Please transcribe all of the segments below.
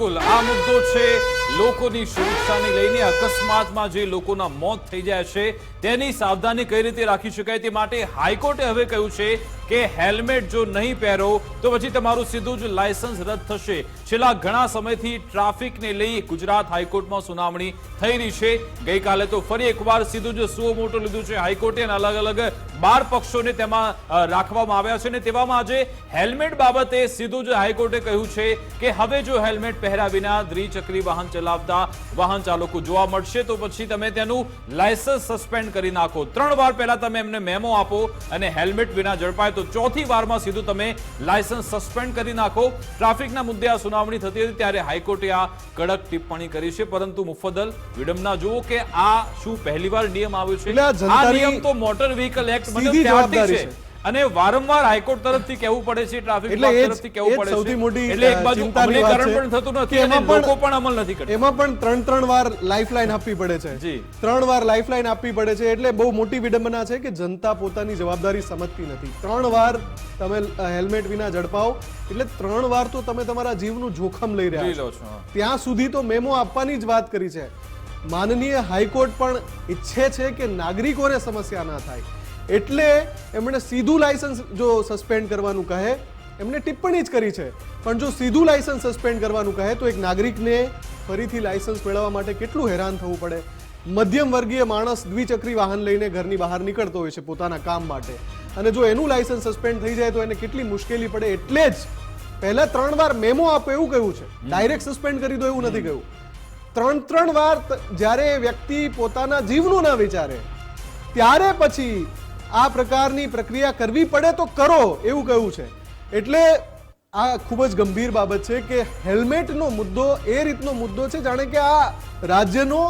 બિલકુલ, આ મુદ્દો છે લોકોની સુરક્ષાને લઈને અકસ્માતમાં જે લોકોના મોત થઈ જાય છે, તેની સાવધાની કઈ રીતે રાખી શકાય તે માટે હાઈકોર્ટે હવે કહ્યું છે કે હેલ્મેટ જો નહીં પહેરો, તો પછી તમારું સીધું જ લાયસન્સ રદ થશે. છેલ્લા ઘણા સમયથી ટ્રાફિકને લઈ ગુજરાત હાઈકોર્ટમાં સુનાવણી થઈ રહી છે. ગઈકાલે તો ફરી એકવાર સીધું જ સુઓ મોટો લીધું છે હાઈકોર્ટે અલગ અલગ બાર પક્ષોને તેમાં રાખવામાં આવ્યા છે અને તેવામાં આજે હેલ્મેટ બાબતે સીધું જ હાઈકોર્ટે કહ્યું છે કે હવે જો હેલ્મેટ પહેર્યા વિના દ્વિચક્રી વાહન ચલાવતા વાહન ચાલકો જોવા મળશે. તો પછી તમે તેનું લાયસન્સ સસ્પેન્ડ કરી નાખો. ત્રણ વાર પહેલા તમે એમને મેમો આપો અને હેલ્મેટ વિના ઝડપાય તો ચોથી વારમાં સીધું તમે લાયસન્સ સસ્પેન્ડ કરી નાખો. ટ્રાફિકના મુદ્દે આ સુનાવણી થતી હતી ત્યારે હાઈકોર્ટે આ કડક ટિપ્પણી કરી છે. પરંતુ મુફદ્દલ વિડંબના જુઓ કે આ શું પહેલીવાર નિયમ આવ્યો છે. આ નિયમ તો મોટર વ્હીકલ એક્ટ મતલબ ત્યારથી છે. અને વારંવાર હાઈકોર્ટ તરફથી કહેવું પડે છે ટ્રાફિક એટલે તરફથી કહેવું પડે સૌથી મોટી, એટલે એક બાજુ અમલીકરણ પણ થતું નથી અને એમાં પણ- લોકો પણ અમલ નથી કરતા. એમાં પણ ત્રણ ત્રણ વાર લાઈફલાઈન આપવી પડે છે. જી. ત્રણ વાર લાઈફલાઈન આપવી પડે છે એટલે બહુ મોટી વિડંબના છે કે જનતા પોતાની જવાબદારી સમજતી નથી. ત્રણ વાર તમે હેલ્મેટ વિના ઝડપાઓ એટલે ત્રણ વાર તો તમે તમારા જીવનું જોખમ લઈ રહ્યા છો. ત્યાં સુધી તો મેમો આપવાની જ વાત કરી છે. માનનીય હાઈકોર્ટ પણ ઈચ્છે છે કે નાગરિકોને સમસ્યા ના થાય. એટલે એમણે સીધું લાયસન્સ જો સસ્પેન્ડ કરવાનું કહે એમણે ટિપ્પણી જ કરી છે. પણ જો સીધું લાયસન્સ સસ્પેન્ડ કરવાનું કહે તો એક નાગરિકને ફરીથી લાયસન્સ મેળવવા માટે કેટલું હેરાન થવું પડે? મધ્યમ વર્ગીય માણસ દ્વિચક્રી વાહન લઈને ઘરની બહાર નીકળતો હોય છે પોતાના કામ માટે. અને જો એનું લાયસન્સ સસ્પેન્ડ થઈ જાય તો એને કેટલી મુશ્કેલી પડે? એટલે જ પહેલા ત્રણ વાર મેમો આપો એવું કહ્યું છે. ડાયરેક્ટ સસ્પેન્ડ કરી દો એવું નથી કહ્યું. ત્રણ ત્રણ વાર જ્યારે વ્યક્તિ પોતાના જીવનું ના વિચારે ત્યારે પછી આ પ્રકારની પ્રક્રિયા કરવી પડે તો કરો એવું કહ્યું છે. એટલે આ ખૂબ જ ગંભીર બાબત છે કે હેલ્મેટનો મુદ્દો, એ રીતનો મુદ્દો છે જાણે કે આ રાજ્યનો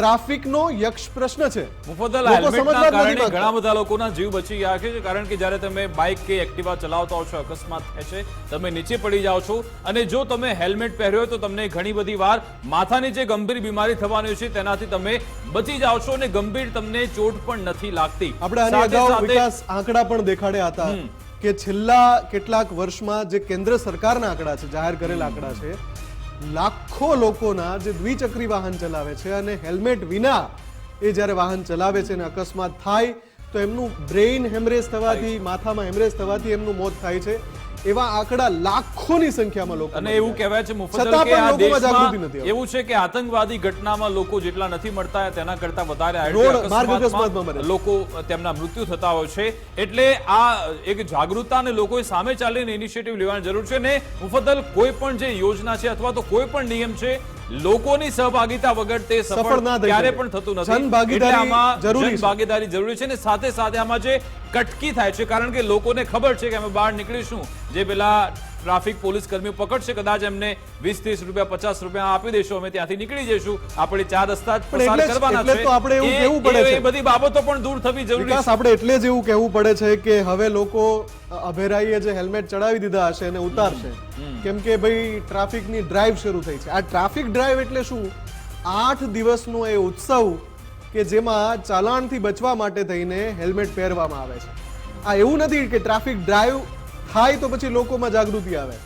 ટ્રાફિકનો યક્ષ પ્રશ્ન છે. મુફદ્દલ હેલ્મેટના કારણે ઘણા બધા લોકોના જીવ બચી ગયા છે કારણ કે જ્યારે તમે બાઇક કે એક્ટિવા ચલાવતા હો છો અકસ્માત થાય છે તમે નીચે પડી જાઓ છો અને જો તમે હેલ્મેટ પહેર્યો તો તમને ઘણી બધી વાર માથાની જે ગંભીર બીમારી થવાની છે તેનાથી તમે બચી જાઓ છો અને ગંભીર તમને ચોટ પણ નથી લાગતી. આપણે આની અગાઉ વિકાસ આંકડા પણ દેખાડ્યા હતા કે છેલ્લા કેટલાક વર્ષમાં જે કેન્દ્ર સરકારના આંકડા છે જાહેર કરેલા આંકડા છે લાખો લોકોના જે દ્વિચક્રી વાહન ચલાવે છે અને હેલ્મેટ વિના એ જ્યારે વાહન ચલાવે છે અને અકસ્માત થાય તો એમનું બ્રેઇન હેમરેજ થવાથી માથામાં હેમરેજ થવાથી એમનું મોત થાય છે. એવા આંકડા લાખોની સંખ્યામાં લોકો અને એવું કહેવાય છે મુફદ્દલ કે આ દેશમાં નથી એવું છે કે આતંકવાદી ઘટનામાં લોકો જેટલા નથી મળતા તેના કરતા વધારે. લોકો તેમના મૃત્યુ થતા હોય છે. એટલે આ એક જાગૃતતા અને લોકોએ સામે ચાલીને ઇનિશિયેટિવ લેવાની જરૂર છે ને મુફદ્દલ કોઈ પણ જે યોજના છે અથવા તો કોઈ પણ નિયમ છે લોકોની સહભાગિતા વગર તે સફળ ક્યારે પણ થતું નથી. જનભાગીદારી એટલે જરૂરી છે. જનભાગીદારી જરૂરી છે ને સાથે સાથે આમાં જે કટકી થાય છે કારણ કે લોકોને ખબર છે કે અમે બહાર નીકળીશું. જે પેલા ટ્રાફિક પોલીસ કર્મીઓ પકડશે કદાચ એમને વીસ ત્રીસ રૂપિયા પચાસ રૂપિયા આપી દેશો અમે ત્યાંથી નીકળી જઈશું. આપણે ચાર રસ્તા જ પસાર કરવાના છે. આપણે એવું એ- પડે છે. એ બધી બાબતો પણ દૂર થવી જરૂરી છે. આપણે એટલે જ એવું કહેવું પડે છે કે હવે લોકો અભેરાઈએ જે હેલ્મેટ ચડાવી દીધા હશે એને ઉતારશે. કેમ કે ભાઈ ટ્રાફિકની ડ્રાઈવ શરૂ થઈ છે. આ ટ્રાફિક ડ્રાઈવ એટલે શું? આઠ દિવસનો એ ઉત્સવ કે જેમાં ચાલાણથી બચવા માટે થઈને હેલ્મેટ પહેરવામાં આવે છે. આ એવું નથી કે ટ્રાફિક ડ્રાઈવ થાય તો પછી લોકોમાં જાગૃતિ આવે.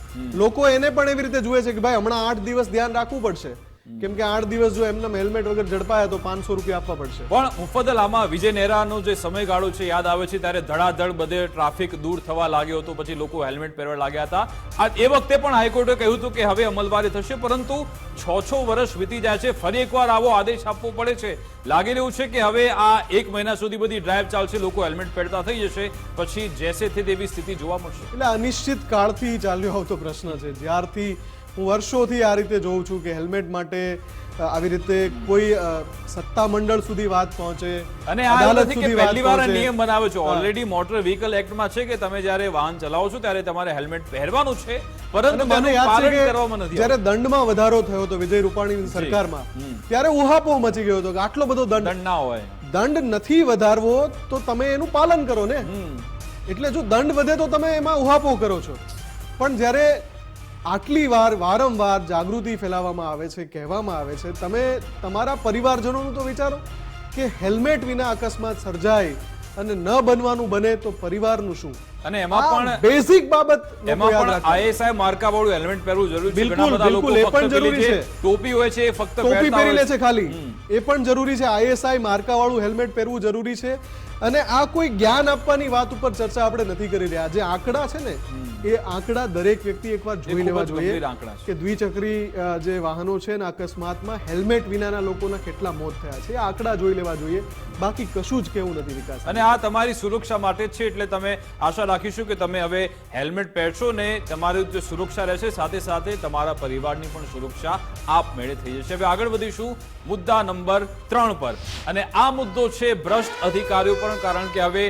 લોકો એને પણ એવી રીતે જુએ છે કે ભાઈ હમણાં આઠ દિવસ ધ્યાન રાખવું પડશે. કેમ કે આઠ દિવસ જો એમને હેલ્મેટ વગર ઝડપાયા તો પાંચસો રૂપિયા આપવા પડશે. પણ મુફદલ આમાં વિજય નેહરાનો જે સમયગાળો છે યાદ આવે છે ત્યારે ધડાધડ બધે ટ્રાફિક દૂર થવા લાગ્યો હતો પછી લોકો હેલ્મેટ પહેરવા લાગ્યા હતા. આ એ વખતે પણ હાઈકોર્ટે કહ્યું હતું કે હવે અમલવારી થશે પરંતુ છ છ વર્ષ વીતી જાય છે ફરી એકવાર આવો આદેશ આપવો પડે છે. લાગી રહ્યું છે કે હવે આ એક મહિના સુધી બધી ડ્રાઈવ ચાલશે લોકો હેલ્મેટ પહેરતા થઈ જશે પછી જેસે તે તેવી સ્થિતિ જોવા મળશે. એટલે અનિશ્ચિત કાળથી ચાલ્યો આવતો પ્રશ્ન છે. જ્યારથી હું વર્ષોથી આ રીતે જોઉં છું કે હેલ્મેટ માટે આવી રીતે કોઈ સત્તા મંડળ સુધી વાત પહોંચે અને અદાલત સુધી પહેલી વાર નિયમ બનાવ્યો છે. ઓલરેડી મોટર વ્હીકલ એક્ટમાં છે કે તમે જ્યારે વાહન ચલાવો છો ત્યારે તમારે હેલ્મેટ પહેરવાનું છે. પરંતુ મને યાદ છે કરવામાં કે નથી જ્યારે દંડમાં વધારો થયો હતો વિજય રૂપાણીની સરકારમાં ત્યારે ઉહાપો મચી ગયો હતો કે આટલો બધો દંડ. દંડ ના હોય. દંડ નથી વધારવો તો તમે એનું પાલન કરો ને. એટલે જો દંડ વધે તો તમે એમાં ઉહાપો કરો છો. પણ જ્યારે આટલી વાર વારંવાર જાગૃતિ ફેલાવવામાં આવે છે, કહેવામાં આવે છે. તમે તમારા પરિવારજનોનું તો વિચારો કે હેલ્મેટ વિના અકસ્માત સર્જાય અને ન બનવાનું બને તો પરિવારનું શું? અને એમાં પણ બેઝિક બાબત એમાં પણ આઈએસઆઈ માર્કા વાળું હેલ્મેટ પહેરવું જરૂરી છે. ઘણા બધા લોકો એ પણ જરૂરી છે. ટોપી હોય છે એ ફક્ત ટોપી પહેરી લે છે ખાલી. એ પણ જરૂરી છે. આઈએસઆઈ માર્કા વાળું હેલ્મેટ પહેરવું જરૂરી છે. અને આ કોઈ જ્ઞાન આપવાની વાત ઉપર ચર્ચા આપણે નથી કરી રહ્યા. જે આંકડા છે ને એ આંકડા દરેક વ્યક્તિ એકવાર જોઈ લેવા જોઈએ કે દ્વિચક્રી જે વાહનો છે ને અકસ્માતમાં હેલ્મેટ વિનાના લોકોના કેટલા મોત થયા છે આંકડા જોઈ લેવા જોઈએ. બાકી કશું જ કેવું નથી વિકાસ. અને આ તમારી સુરક્ષા માટે છે એટલે તમે આશા રાખીશું કે તમે હવે હેલ્મેટ પહેરશો ને તમારી જે સુરક્ષા રહેશે, સાથે સાથે તમારા પરિવારની પણ સુરક્ષા આપમેળે થઈ જશે. હવે આગળ વધીશું મુદ્દા નંબર ત્રણ પર. અને આ મુદ્દો છે ભ્રષ્ટ અધિકારીઓ પણ, કારણ કે હવે